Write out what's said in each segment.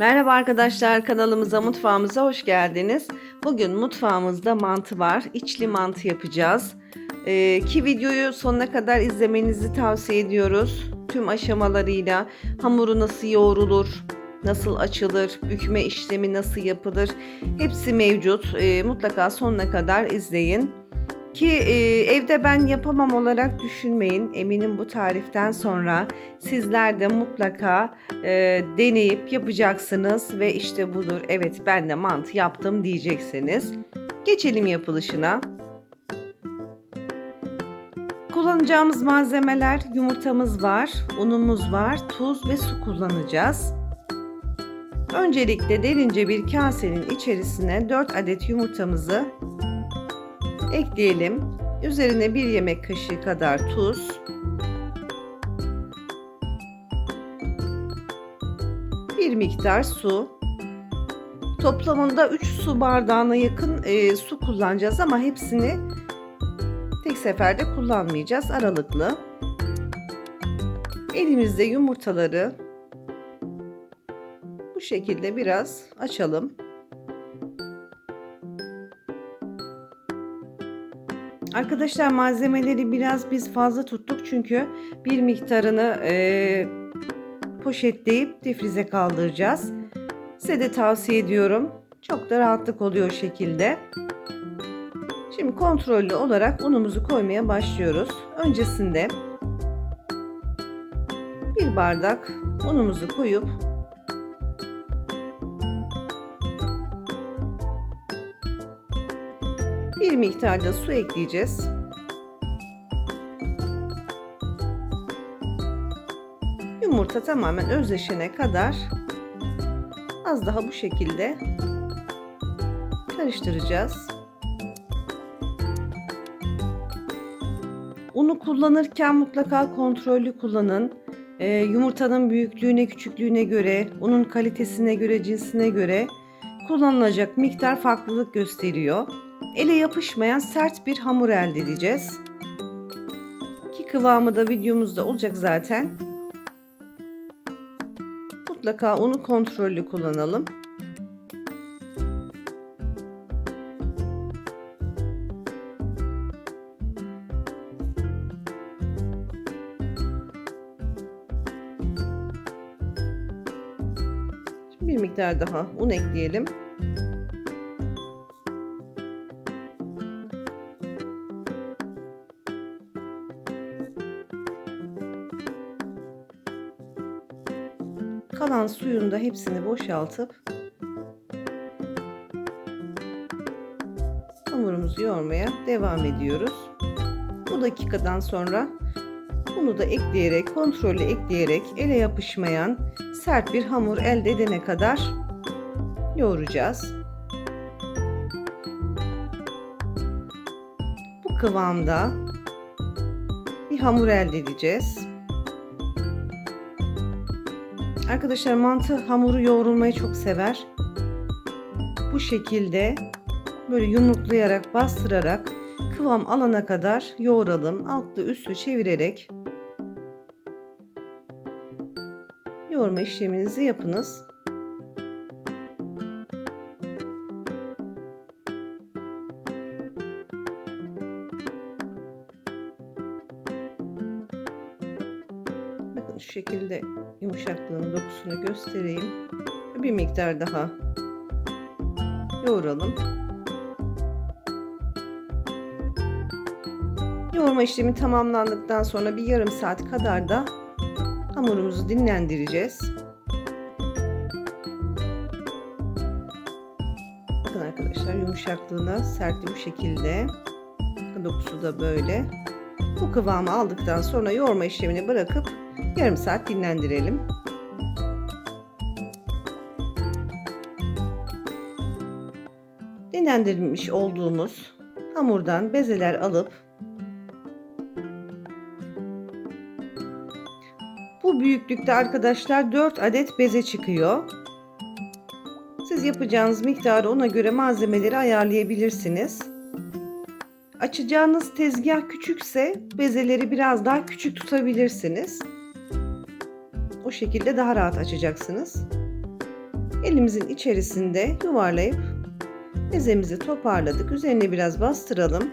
Merhaba arkadaşlar kanalımıza mutfağımıza hoş geldiniz. Bugün mutfağımızda mantı var. İçli mantı yapacağız. Ee, ki videoyu sonuna kadar izlemenizi tavsiye ediyoruz. Tüm aşamalarıyla hamuru nasıl yoğrulur, nasıl açılır, bükme işlemi nasıl yapılır hepsi mevcut. Ee, mutlaka sonuna kadar izleyin. Ki e, evde ben yapamam olarak düşünmeyin. Eminim bu tariften sonra sizler de mutlaka e, deneyip yapacaksınız ve işte budur. Evet ben de mantı yaptım diyeceksiniz. Geçelim yapılışına. Kullanacağımız malzemeler yumurtamız var, unumuz var, tuz ve su kullanacağız. Öncelikle derince bir kasenin içerisine 4 adet yumurtamızı ekleyelim. Üzerine bir yemek kaşığı kadar tuz. Bir miktar su. Toplamında 3 su bardağına yakın e, su kullanacağız ama hepsini tek seferde kullanmayacağız. Aralıklı. Elimizde yumurtaları bu şekilde biraz açalım. Arkadaşlar malzemeleri biraz biz fazla tuttuk çünkü bir miktarını e, poşetleyip difrize kaldıracağız. Size de tavsiye ediyorum. Çok da rahatlık oluyor şekilde. Şimdi kontrollü olarak unumuzu koymaya başlıyoruz. Öncesinde bir bardak unumuzu koyup Bir miktar da su ekleyeceğiz. Yumurta tamamen özleşene kadar az daha bu şekilde karıştıracağız. Unu kullanırken mutlaka kontrollü kullanın. Ee, yumurtanın büyüklüğüne, küçüklüğüne göre, unun kalitesine göre, cinsine göre kullanılacak miktar farklılık gösteriyor. Ele yapışmayan sert bir hamur elde edeceğiz. Ki kıvamı da videomuzda olacak zaten. Mutlaka unu kontrollü kullanalım. Şimdi bir miktar daha un ekleyelim. Kalan suyun da hepsini boşaltıp hamurumuzu yoğurmaya devam ediyoruz. Bu dakikadan sonra bunu da ekleyerek, kontrollü ekleyerek ele yapışmayan sert bir hamur elde edene kadar yoğuracağız. Bu kıvamda bir hamur elde edeceğiz. Arkadaşlar mantı hamuru yoğrulmayı çok sever. Bu şekilde böyle yumruklayarak bastırarak kıvam alana kadar yoğuralım. Altlı üstü çevirerek yoğurma işleminizi yapınız. Bakın şu şekilde yumuşaklığın dokusunu göstereyim. Bir miktar daha yoğuralım. Yoğurma işlemi tamamlandıktan sonra bir yarım saat kadar da hamurumuzu dinlendireceğiz. Bakın arkadaşlar yumuşaklığına sertli bu şekilde. Dokusu da böyle. Bu kıvamı aldıktan sonra yoğurma işlemini bırakıp yarım saat dinlendirelim. Dinlendirmiş olduğumuz hamurdan bezeler alıp bu büyüklükte arkadaşlar 4 adet beze çıkıyor. Siz yapacağınız miktarı ona göre malzemeleri ayarlayabilirsiniz. Açacağınız tezgah küçükse bezeleri biraz daha küçük tutabilirsiniz. O şekilde daha rahat açacaksınız. Elimizin içerisinde yuvarlayıp mezemizi toparladık. Üzerine biraz bastıralım.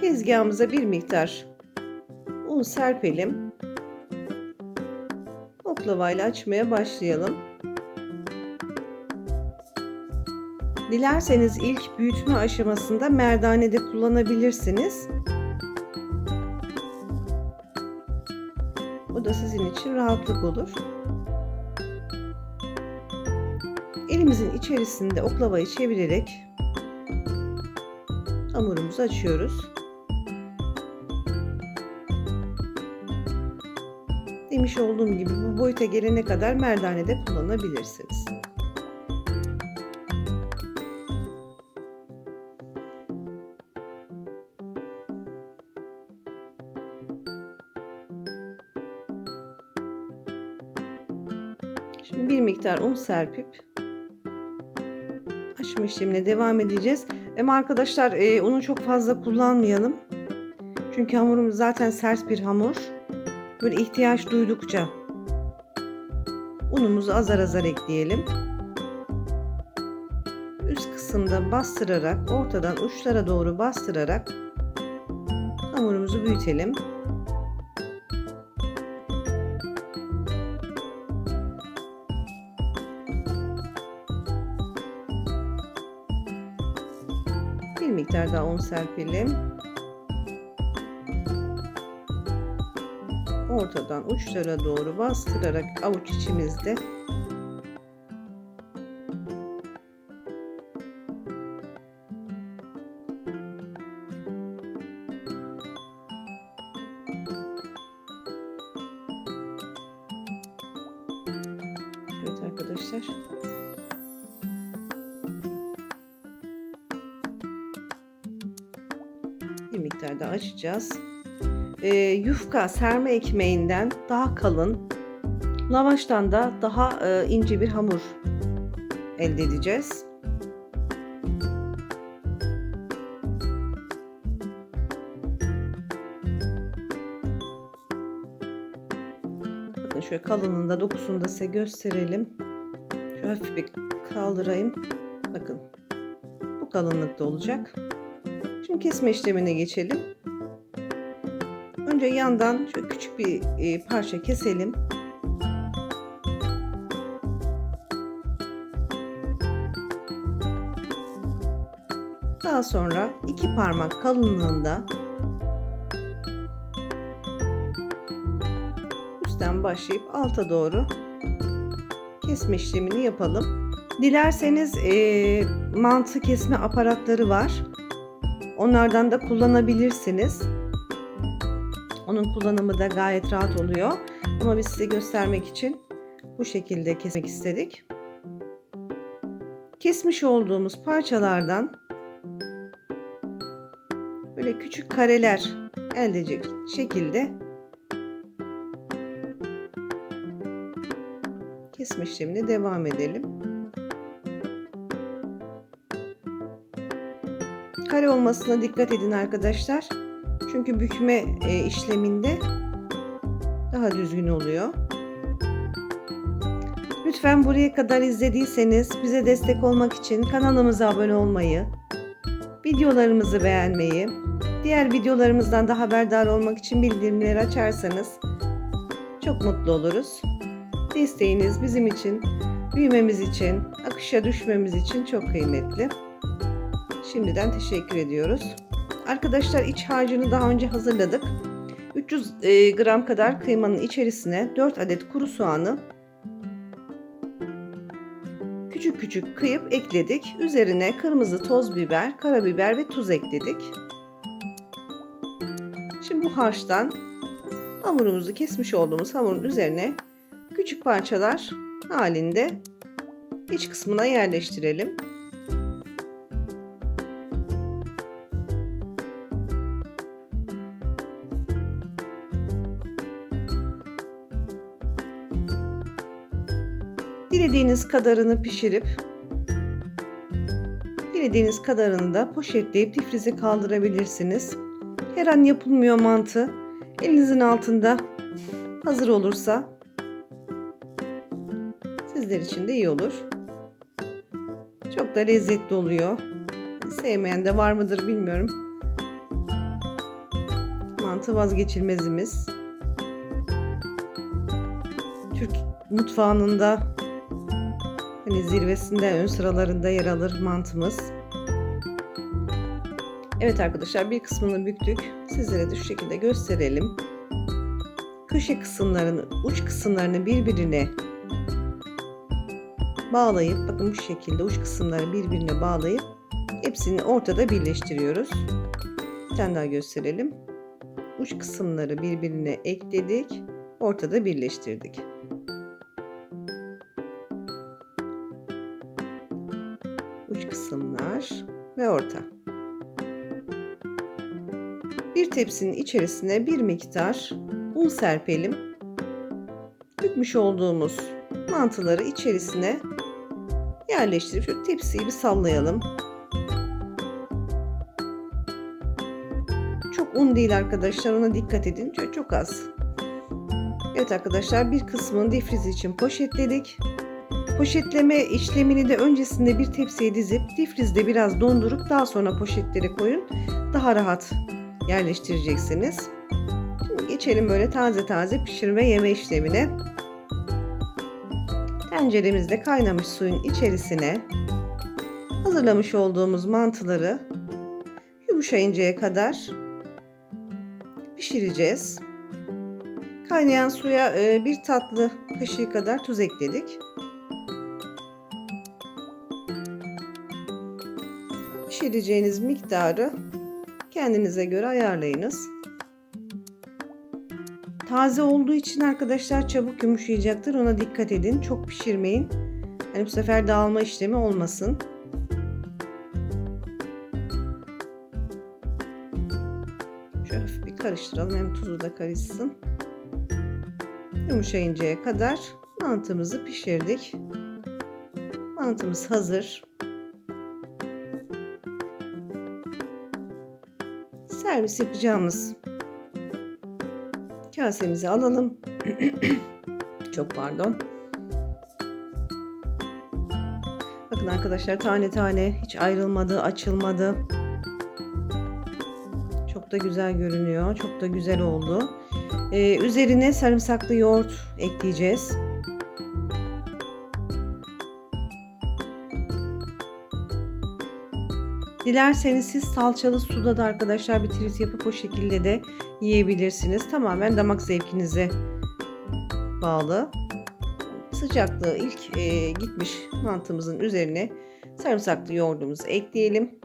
Tezgahımıza bir miktar un serpelim. Oklavayla açmaya başlayalım. Dilerseniz ilk büyütme aşamasında merdane de kullanabilirsiniz. O da sizin için rahatlık olur. Elimizin içerisinde oklavayı çevirerek hamurumuzu açıyoruz. Demiş olduğum gibi bu boyuta gelene kadar merdane de kullanabilirsiniz. Şimdi bir miktar un serpip açma işlemine devam edeceğiz. Ama arkadaşlar e, unu çok fazla kullanmayalım. Çünkü hamurumuz zaten sert bir hamur. Böyle ihtiyaç duydukça unumuzu azar azar ekleyelim. Üst kısımda bastırarak ortadan uçlara doğru bastırarak hamurumuzu büyütelim. Miktar daha un serpelim. Ortadan uçlara doğru bastırarak avuç içimizde açacağız. Ee, yufka serme ekmeğinden daha kalın, lavaştan da daha e, ince bir hamur elde edeceğiz. Bakın şöyle kalınlığında dokusunu da size gösterelim. Şöyle hafif bir kaldırayım. Bakın bu kalınlıkta olacak. Şimdi kesme işlemine geçelim. Önce yandan şöyle küçük bir e, parça keselim. Daha sonra iki parmak kalınlığında üstten başlayıp alta doğru kesme işlemini yapalım. Dilerseniz e, mantı kesme aparatları var. Onlardan da kullanabilirsiniz. Onun kullanımı da gayet rahat oluyor. Ama biz size göstermek için bu şekilde kesmek istedik. Kesmiş olduğumuz parçalardan böyle küçük kareler elde edecek şekilde kesme işlemine devam edelim. Kare olmasına dikkat edin arkadaşlar. Çünkü bükme e, işleminde daha düzgün oluyor. Lütfen buraya kadar izlediyseniz bize destek olmak için kanalımıza abone olmayı, videolarımızı beğenmeyi, diğer videolarımızdan da haberdar olmak için bildirimleri açarsanız çok mutlu oluruz. Desteğiniz bizim için, büyümemiz için, akışa düşmemiz için çok kıymetli. Şimdiden teşekkür ediyoruz. Arkadaşlar iç harcını daha önce hazırladık. 300 e, gram kadar kıymanın içerisine 4 adet kuru soğanı küçük küçük kıyıp ekledik. Üzerine kırmızı toz biber, karabiber ve tuz ekledik. Şimdi bu harçtan hamurumuzu kesmiş olduğumuz hamurun üzerine küçük parçalar halinde iç kısmına yerleştirelim. Dilediğiniz kadarını pişirip Dilediğiniz kadarını da poşetleyip difrize kaldırabilirsiniz. Her an yapılmıyor mantı. Elinizin altında hazır olursa sizler için de iyi olur. Çok da lezzetli oluyor. Sevmeyen de var mıdır bilmiyorum. Mantı vazgeçilmezimiz. Türk mutfağının da hani zirvesinde ön sıralarında yer alır mantımız. Evet arkadaşlar bir kısmını büktük. Sizlere de şu şekilde gösterelim. Köşe kısımlarını, uç kısımlarını birbirine bağlayıp bakın bu şekilde uç kısımları birbirine bağlayıp hepsini ortada birleştiriyoruz. Bir tane daha gösterelim. Uç kısımları birbirine ekledik. Ortada birleştirdik. Ve orta. Bir tepsinin içerisine bir miktar un serpelim. Bükmüş olduğumuz mantıları içerisine yerleştirip şu tepsiyi bir sallayalım. Çok un değil arkadaşlar ona dikkat edin. Çok, çok az. Evet arkadaşlar bir kısmını difriz için poşetledik. Poşetleme işlemini de öncesinde bir tepsiye dizip difrizde biraz dondurup daha sonra poşetlere koyun. Daha rahat yerleştireceksiniz. Şimdi geçelim böyle taze taze pişirme yeme işlemine. Tenceremizde kaynamış suyun içerisine hazırlamış olduğumuz mantıları yumuşayıncaya kadar pişireceğiz. Kaynayan suya e, bir tatlı kaşığı kadar tuz ekledik. Pişireceğiniz miktarı kendinize göre ayarlayınız. Taze olduğu için arkadaşlar çabuk yumuşayacaktır. Ona dikkat edin. Çok pişirmeyin. Hani bu sefer dağılma işlemi olmasın. Şöyle hafif bir karıştıralım. Hem tuzu da karışsın. Yumuşayıncaya kadar mantımızı pişirdik. Mantımız hazır. Servis yapacağımız kasemizi alalım. Çok pardon. Bakın arkadaşlar tane tane hiç ayrılmadı, açılmadı. Çok da güzel görünüyor. Çok da güzel oldu. Ee, üzerine sarımsaklı yoğurt ekleyeceğiz. Dilerseniz siz salçalı suda da arkadaşlar bir trit yapıp o şekilde de yiyebilirsiniz. Tamamen damak zevkinize bağlı. Sıcaklığı ilk e, gitmiş mantımızın üzerine sarımsaklı yoğurdumuzu ekleyelim.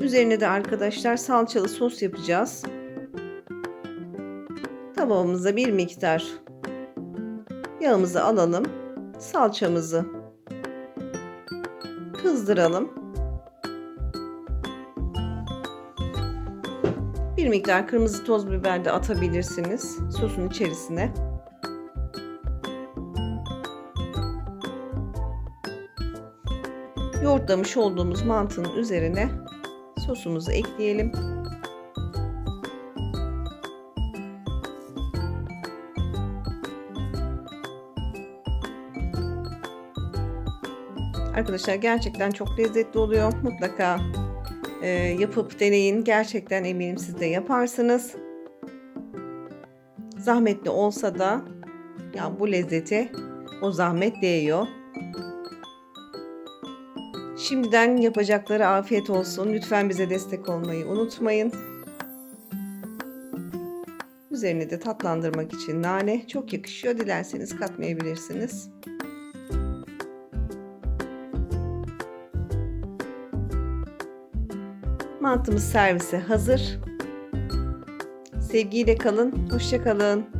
Üzerine de arkadaşlar salçalı sos yapacağız. Tabağımıza bir miktar Yağımızı alalım. Salçamızı kızdıralım. Bir miktar kırmızı toz biber de atabilirsiniz sosun içerisine. Yoğurtlamış olduğumuz mantının üzerine sosumuzu ekleyelim. Arkadaşlar gerçekten çok lezzetli oluyor. Mutlaka e, yapıp deneyin. Gerçekten eminim siz de yaparsınız. Zahmetli olsa da ya bu lezzete o zahmet değiyor. Şimdiden yapacakları afiyet olsun. Lütfen bize destek olmayı unutmayın. Üzerine de tatlandırmak için nane çok yakışıyor. Dilerseniz katmayabilirsiniz. Mantımız servise hazır. Sevgiyle kalın, hoşça kalın.